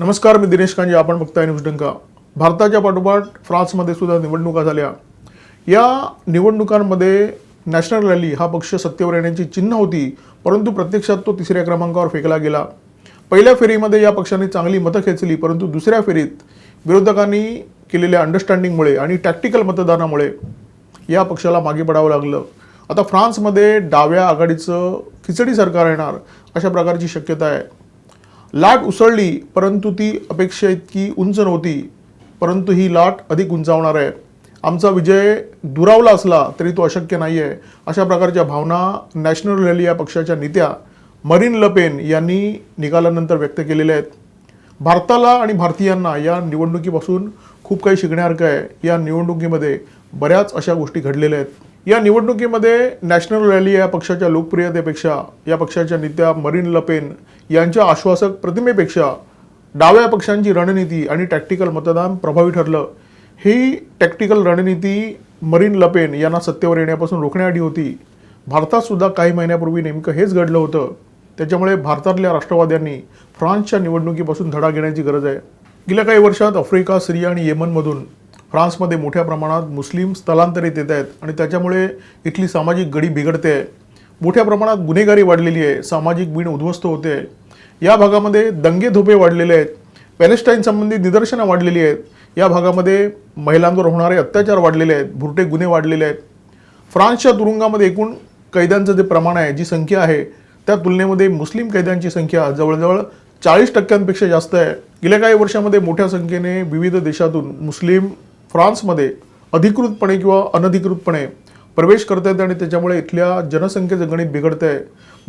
नमस्कार मी दिनेश कांजे आपण बघताय न्यूज डंका. भारताच्या पाठोपाठ फ्रान्समध्ये सुद्धा निवडणुका झाल्या. या निवडणुकांमध्ये नॅशनल रॅली हा पक्ष सत्तेवर येण्याची चिन्ह होती परंतु प्रत्यक्षात तो तिसऱ्या क्रमांकावर फेकला गेला. पहिल्या फेरीमध्ये या पक्षाने चांगली मतं खेचली परंतु दुसऱ्या फेरीत विरोधकांनी केलेल्या अंडरस्टँडिंगमुळे आणि टॅक्टिकल मतदानामुळे या पक्षाला मागे पडावं लागलं. आता फ्रान्समध्ये डाव्या आघाडीचं खिचडी सरकार येणार अशा प्रकारची शक्यता आहे. लाट उसळली परंतु ती अपेक्षा इतकी उंच नव्हती परंतु ही लाट अधिक उंचावणार आहे. आमचा विजय दुरावला असला तरी तो अशक्य नाही आहे अशा प्रकारच्या भावना नॅशनल रॅली या पक्षाच्या नेत्या मरीन लपेन यांनी निकालानंतर व्यक्त केलेल्या आहेत. भारताला आणि भारतीयांना या निवडणुकीपासून खूप काही शिकण्यासारखं आहे. या निवडणुकीमध्ये बऱ्याच अशा गोष्टी घडलेल्या आहेत. या निवडणुकीमध्ये नॅशनल रॅली या पक्षाच्या लोकप्रियतेपेक्षा या पक्षाच्या नेत्या मरीन लपेन यांच्या आश्वासक प्रतिमेपेक्षा डाव्या पक्षांची रणनीती आणि टॅक्टिकल मतदान प्रभावी ठरलं. ही टॅक्टिकल रणनीती मरीन लपेन यांना सत्तेवर येण्यापासून रोखण्यासाठी होती. भारतातसुद्धा काही महिन्यापूर्वी नेमकं हेच घडलं होतं. त्याच्यामुळे भारतातल्या राष्ट्रवाद्यांनी फ्रान्सच्या निवडणुकीपासून धडा घेण्याची गरज आहे. गेल्या काही वर्षात आफ्रिका सिरिया आणि येमनमधून फ्रान्समध्ये मोठ्या प्रमाणात मुस्लिम स्थलांतरित येत आहेत आणि त्याच्यामुळे इथली सामाजिक गडी बिघडते. आहे मोठ्या प्रमाणात गुन्हेगारी वाढलेली आहे सामाजिक बीण उद्ध्वस्त होते आहे. या भागामध्ये दंगे धोपे वाढलेले आहेत पॅलेस्टाईन संबंधित निदर्शनं वाढलेली आहेत. या भागामध्ये महिलांवर होणारे अत्याचार वाढलेले आहेत भुरटे गुन्हे वाढलेले आहेत. फ्रान्सच्या तुरुंगामध्ये एकूण कैद्यांचं जे प्रमाण आहे जी संख्या आहे त्या तुलनेमध्ये मुस्लिम कैद्यांची संख्या जवळजवळ चाळीस टक्क्यांपेक्षा जास्त आहे. गेल्या काही वर्षामध्ये मोठ्या संख्येने विविध देशातून मुस्लिम फ्रान्समध्ये अधिकृतपणे किंवा अनधिकृतपणे प्रवेश करत आहेत आणि त्याच्यामुळे इथल्या जनसंख्येचं गणित बिघडतं आहे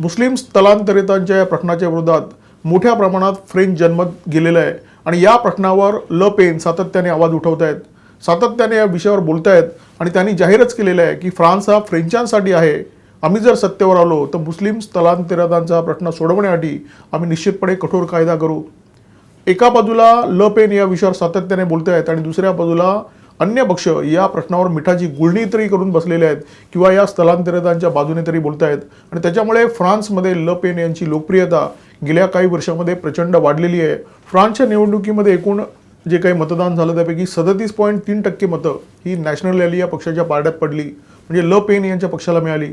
मुस्लिम स्थलांतरितांच्या या प्रश्नाच्या विरोधात मोठ्या प्रमाणात फ्रेंच जन्मत गेलेलं आहे. आणि या प्रश्नावर ल पेन सातत्याने आवाज उठवत आहेत सातत्याने या विषयावर बोलत आहेत आणि त्यांनी जाहीरच केलेलं आहे की फ्रान्स हा फ्रेंचांसाठी आहे. आम्ही जर सत्तेवर आलो तर मुस्लिम स्थलांतरितांचा प्रश्न सोडवण्यासाठी आम्ही निश्चितपणे कठोर कायदा करू. एका बाजूला ल पेन या विषयावर सातत्याने बोलत आहेत आणि दुसऱ्या बाजूला अन्य पक्ष या प्रश्नावर मिठाची गुळणी तरी करून बसलेले आहेत किंवा या स्थलांतरितांच्या बाजूने तरी बोलत आहेत आणि त्याच्यामुळे फ्रान्समध्ये ल पेन यांची लोकप्रियता गेल्या काही वर्षामध्ये प्रचंड वाढलेली आहे. फ्रान्सच्या निवडणुकीमध्ये एकूण जे काही मतदान झालं त्यापैकी सदतीस पॉईंट तीन टक्के मतं ही नॅशनल रॅली या पक्षाच्या पारड्यात पडली. म्हणजे ल पेन यांच्या पक्षाला मिळाली.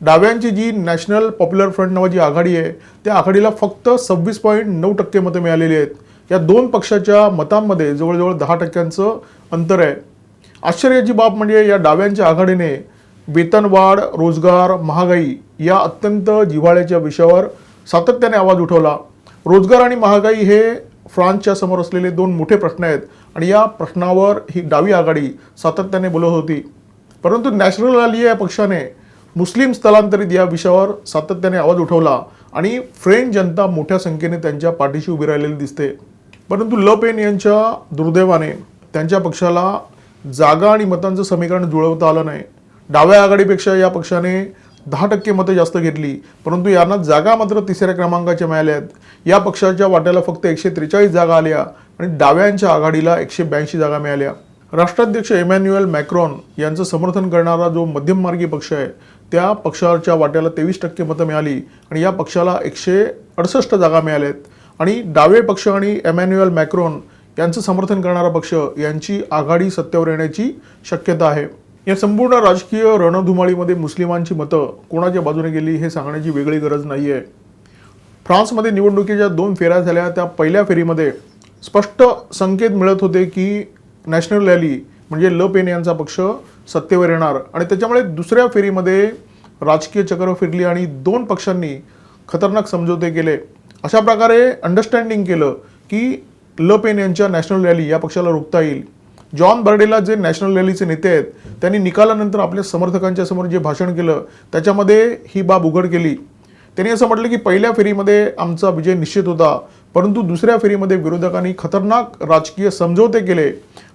डाव्यांची जी नॅशनल पॉप्युलर फ्रंट नावाची आघाडी आहे त्या आघाडीला फक्त सव्वीस पॉईंट नऊ टक्के मतं मिळालेली आहेत. या दोन पक्षाच्या मतांमध्ये जवळजवळ दहा टक्क्यांचं अंतर आहे. आश्चर्याची बाब म्हणजे या डाव्यांच्या आघाडीने वेतनवाढ रोजगार महागाई या अत्यंत जिव्हाळ्याच्या विषयावर सातत्याने आवाज उठवला. रोजगार आणि महागाई हे फ्रान्सच्या समोर असलेले दोन मोठे प्रश्न आहेत आणि या प्रश्नावर ही डावी आघाडी सातत्याने बोलत होती. परंतु नॅशनल रॅली या पक्षाने मुस्लिम स्थलांतरित या विषयावर सातत्याने आवाज उठवला. आणि फ्रेंच जनता मोठ्या संख्येने त्यांच्या पाठीशी उभी राहिलेली दिसते. परंतु ल पेन यांच्या दुर्दैवाने त्यांच्या पक्षाला जागा आणि मतांचं समीकरण जुळवता आलं नाही. डाव्या आघाडीपेक्षा या पक्षाने दहा टक्के मतं जास्त घेतली. परंतु यांना जागा मात्र तिसऱ्या क्रमांकाच्या मिळाल्या आहेत. या पक्षाच्या वाट्याला फक्त एकशे त्रेचाळीस जागा आल्या आणि डाव्यांच्या आघाडीला एकशे ब्याऐंशी जागा मिळाल्या. राष्ट्राध्यक्ष एमॅन्युएल मॅक्रॉन यांचं समर्थन करणारा जो मध्यममार्गी पक्ष आहे त्या पक्षाच्या वाट्याला तेवीस टक्के मतं मिळाली आणि या पक्षाला एकशे अडसष्ट जागा मिळाल्या आहेत आणि डावे पक्ष आणि एमॅन्युएल मॅक्रॉन यांचं समर्थन करणारा पक्ष यांची आघाडी सत्तेवर येण्याची शक्यता आहे. या संपूर्ण राजकीय रणधुमाळीमध्ये मुस्लिमांची मतं कोणाच्या बाजूने गेली हे सांगण्याची वेगळी गरज नाही आहे फ्रान्समध्ये निवडणुकीच्या दोन फेऱ्या झाल्या. त्या पहिल्या फेरीमध्ये स्पष्ट संकेत मिळत होते की नॅशनल रॅली म्हणजे ल पेन यांचा पक्ष सत्तेवर येणार. आणि त्याच्यामुळे दुसऱ्या फेरीमध्ये राजकीय चक्र फिरली आणि दोन पक्षांनी खतरनाक समझोते केले. अशा प्रकारे अंडरस्टँडिंग केलं की ल पेन यांच्या नॅशनल रॅली या पक्षाला रोखता येईल. जॉन बर्डेला जे नॅशनल रॅलीचे नेते आहेत त्यांनी निकालानंतर आपल्या समर्थकांच्या समोर जे भाषण केलं त्याच्यामध्ये ही बाब उघड केली. त्यांनी असं म्हटलं की पहिल्या फेरीमध्ये आमचा विजय निश्चित होता परंतु दुसऱ्या फेरीमध्ये विरोधकांनी खतरनाक राजकीय समझोते केले.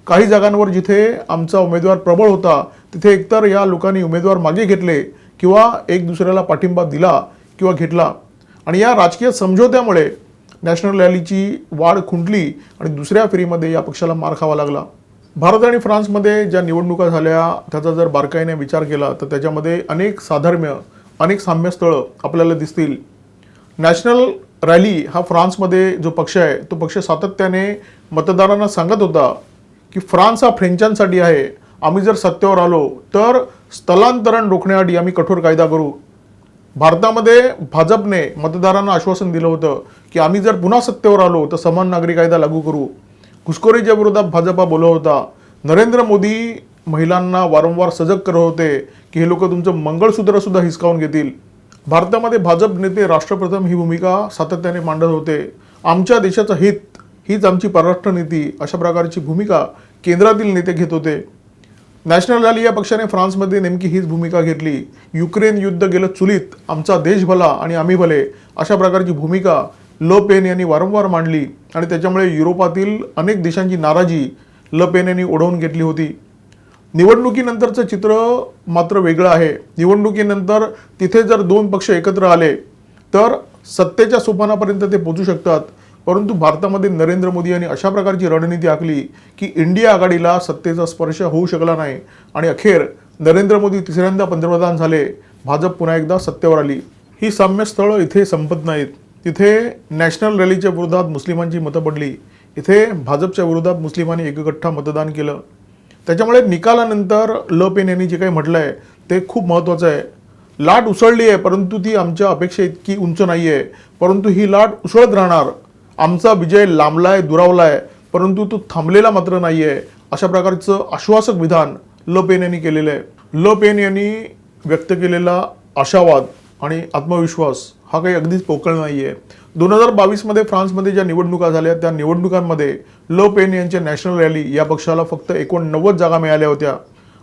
काही जागांवर जिथे आमचा उमेदवार प्रबळ होता तिथे एकतर या लोकांनी उमेदवार मागे घेतले किंवा एक दुसऱ्याला पाठिंबा दिला किंवा घेतला. आणि या राजकीय समझोत्यामुळे नॅशनल रॅलीची वाढ खुंटली आणि दुसऱ्या फेरीमध्ये या पक्षाला मार खावा लागला. भारत आणि फ्रान्समध्ये ज्या निवडणुका झाल्या त्याचा जर बारकाईने विचार केला तर त्याच्यामध्ये अनेक साधर्म्य अनेक साम्यस्थळं आपल्याला दिसतील. नॅशनल रॅली हा फ्रान्समध्ये जो पक्ष आहे तो पक्ष सातत्याने मतदारांना सांगत होता की फ्रान्स हा फ्रेंचांसाठी आहे. आम्ही जर सत्तेवर आलो तर स्थलांतरण रोखण्यासाठी आम्ही कठोर कायदा करू. भारतामध्ये भाजपने मतदारांना आश्वासन दिलं होतं की आम्ही जर पुन्हा सत्तेवर आलो तर समान नागरी कायदा लागू करू. घुसखोरीच्या विरोधात भाजपा बोलत होता. नरेंद्र मोदी महिलांना वारंवार सजग करत होते की हे लोक तुमचं मंगळसूत्रसुद्धा हिसकावून घेतील. भारतामध्ये भाजप नेते राष्ट्रप्रथम ही भूमिका सातत्याने मांडत होते. आमच्या देशाचं हित हीच आमची परराष्ट्र नीती अशा प्रकारची भूमिका केंद्रातील नेते घेत होते. नॅशनल रॅली या पक्षाने फ्रान्समध्ये नेमकी हीच भूमिका घेतली. युक्रेन युद्ध गेलं चुलीत आमचा देश भला आणि आम्ही भले अशा प्रकारची भूमिका ल पेन यांनी वारंवार मांडली आणि त्याच्यामुळे युरोपातील अनेक देशांची नाराजी ल पेन यांनी ओढवून घेतली होती. निवडणुकीनंतरचं चित्र मात्र वेगळं आहे. निवडणुकीनंतर तिथे जर दोन पक्ष एकत्र आले तर सत्तेच्या सोपानापर्यंत ते पोचू शकतात. परंतु भारतामध्ये नरेंद्र मोदी यांनी अशा प्रकारची रणनीती आखली की इंडिया आघाडीला सत्तेचा स्पर्श होऊ शकला नाही. आणि अखेर नरेंद्र मोदी तिसऱ्यांदा पंतप्रधान झाले. भाजप पुन्हा एकदा सत्तेवर आली. ही साम्यस्थळं इथे संपत नाहीत. तिथे नॅशनल रॅलीच्या विरोधात मुस्लिमांची मतं पडली. इथे भाजपच्या विरोधात मुस्लिमांनी एकगठ्ठा मतदान केलं. त्याच्यामुळे निकालानंतर ल पेन यांनी जे काही म्हटलं आहे ते खूप महत्त्वाचं आहे. लाट उसळली आहे परंतु ती आमच्या अपेक्षा इतकी उंच नाही आहे परंतु ही लाट उसळत राहणार. आमचा विजय लांबला आहे दुरावला आहे परंतु तो थांबलेला मात्र नाही आहे अशा प्रकारचं आश्वासक विधान ल पेन यांनी केलेलं आहे. ल पेन यांनी व्यक्त केलेला आशावाद आणि आत्मविश्वास हा काही अगदीच पोकळ नाही आहे दोन हजार बावीसमध्ये फ्रान्समध्ये ज्या निवडणुका झाल्या त्या निवडणुकांमध्ये ल पेन यांच्या नॅशनल रॅली या पक्षाला फक्त एकोणनव्वद जागा मिळाल्या होत्या.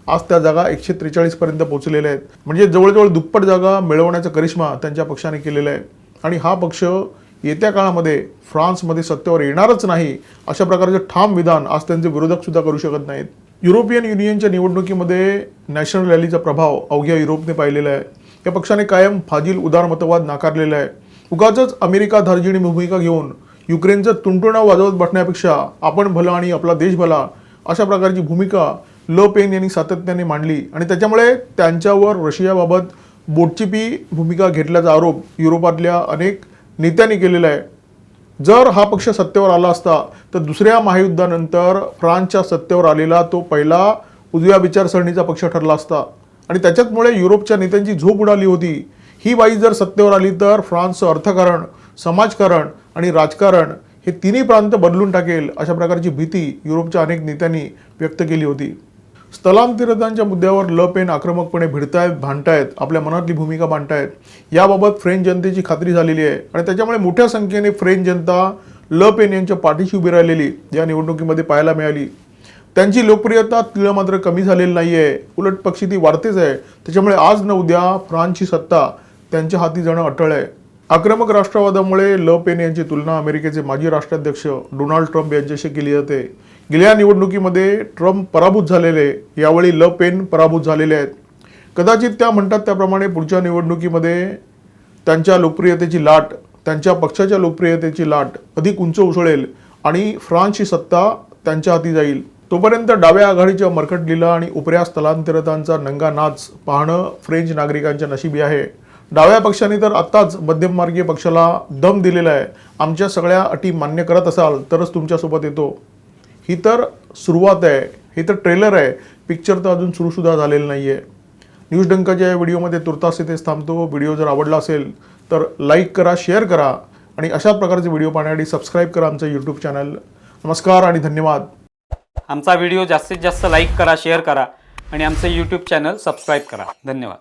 आज त्या जागा एकशे त्रेचाळीसपर्यंत पोहोचलेल्या आहेत. म्हणजे जवळजवळ दुप्पट जागा मिळवण्याचा करिश्मा त्यांच्या पक्षाने केलेला आहे. आणि हा पक्ष येत्या काळामध्ये फ्रान्समध्ये सत्तेवर येणारच नाही अशा प्रकारचे ठाम विधान आज त्यांचे विरोधकसुद्धा करू शकत नाहीत. युरोपियन युनियनच्या निवडणुकीमध्ये नॅशनल रॅलीचा प्रभाव अवघ्या युरोपने पाहिलेला आहे. या पक्षाने कायम फाजील उदारमतवाद नाकारलेला आहे. उगाच अमेरिका धार्जिणी भूमिका घेऊन युक्रेनचं तुंटुणा वाजवत बसण्यापेक्षा आपण भला आणि आपला देश भला अशा प्रकारची भूमिका ल पेन यांनी सातत्याने मांडली आणि त्याच्यामुळे त्यांच्यावर रशियाबाबत बोटचिपी भूमिका घेतल्याचा आरोप युरोपातल्या अनेक नेत्यांनी केलेलं आहे. जर हा पक्ष सत्तेवर आला असता तर दुसऱ्या महायुद्धानंतर फ्रान्सच्या सत्तेवर आलेला तो पहिला उजव्या विचारसरणीचा पक्ष ठरला असता. आणि त्याच्याचमुळे युरोपच्या नेत्यांची झोप उडाली होती. ही बाई जर सत्तेवर आली तर फ्रान्सचं अर्थकारण समाजकारण आणि राजकारण हे तिन्ही प्रांत बदलून टाकेल अशा प्रकारची भीती युरोपच्या अनेक नेत्यांनी व्यक्त केली होती. स्थलांतरितांच्या मुद्द्यावर ल पेन आक्रमकपणे भिडतायत भांडतायत आपल्या मनातली भूमिका मांडतायत. याबाबत फ्रेंच जनतेची खात्री झालेली आहे. आणि त्याच्यामुळे मोठ्या संख्येने फ्रेंच जनता ल पेन यांच्या पाठीशी उभी राहिलेली या निवडणुकीमध्ये पाहायला मिळाली. त्यांची लोकप्रियता तिला मात्र कमी झालेली नाही आहे उलट पक्षी ती वाढतेच आहे. त्याच्यामुळे आज न उद्या फ्रान्सची सत्ता त्यांच्या हाती जाणं अटळ आहे. आक्रमक राष्ट्रवादामुळे ल पेन यांची तुलना अमेरिकेचे माजी राष्ट्राध्यक्ष डोनाल्ड ट्रम्प यांच्याशी केली जाते. गेल्या निवडणुकीमध्ये ट्रम्प पराभूत झालेले यावेळी ल पेन पराभूत झालेले आहेत. कदाचित त्या म्हणतात त्याप्रमाणे पुढच्या निवडणुकीमध्ये त्यांच्या लोकप्रियतेची लाट त्यांच्या पक्षाच्या लोकप्रियतेची लाट अधिक उंच उसळेल आणि फ्रान्सची सत्ता त्यांच्या हाती जाईल. तोपर्यंत डाव्या आघाडीच्या मरकटलीला आणि उपऱ्या स्थलांतरितांचा नंगा नाच पाहणं फ्रेंच नागरिकांच्या नशिबी आहे. डाव्या पक्षाने तर आत्ताच मध्यममार्गीय पक्षाला दम दिलेला आहे. आमच्या सगळ्या अटी मान्य करत असाल तरच तुमच्यासोबत येतो. ही तर सुरुवात आहे. हे तर ट्रेलर आहे. पिक्चर तर अजून सुरूसुद्धा झालेलं नाही आहे न्यूज डंकाच्या या व्हिडिओमध्ये तुर्तास इथेच थांबतो. व्हिडिओ जर आवडला असेल तर लाईक करा शेअर करा आणि अशा प्रकारचे व्हिडिओ पाहण्यासाठी सबस्क्राईब करा आमचं यूट्यूब चॅनल नमस्कार आणि धन्यवाद. आमचा व्हिडिओ जास्तीत जास्त लाईक करा शेअर करा आणि आमचं यूट्यूब चॅनल सबस्क्राईब करा. धन्यवाद.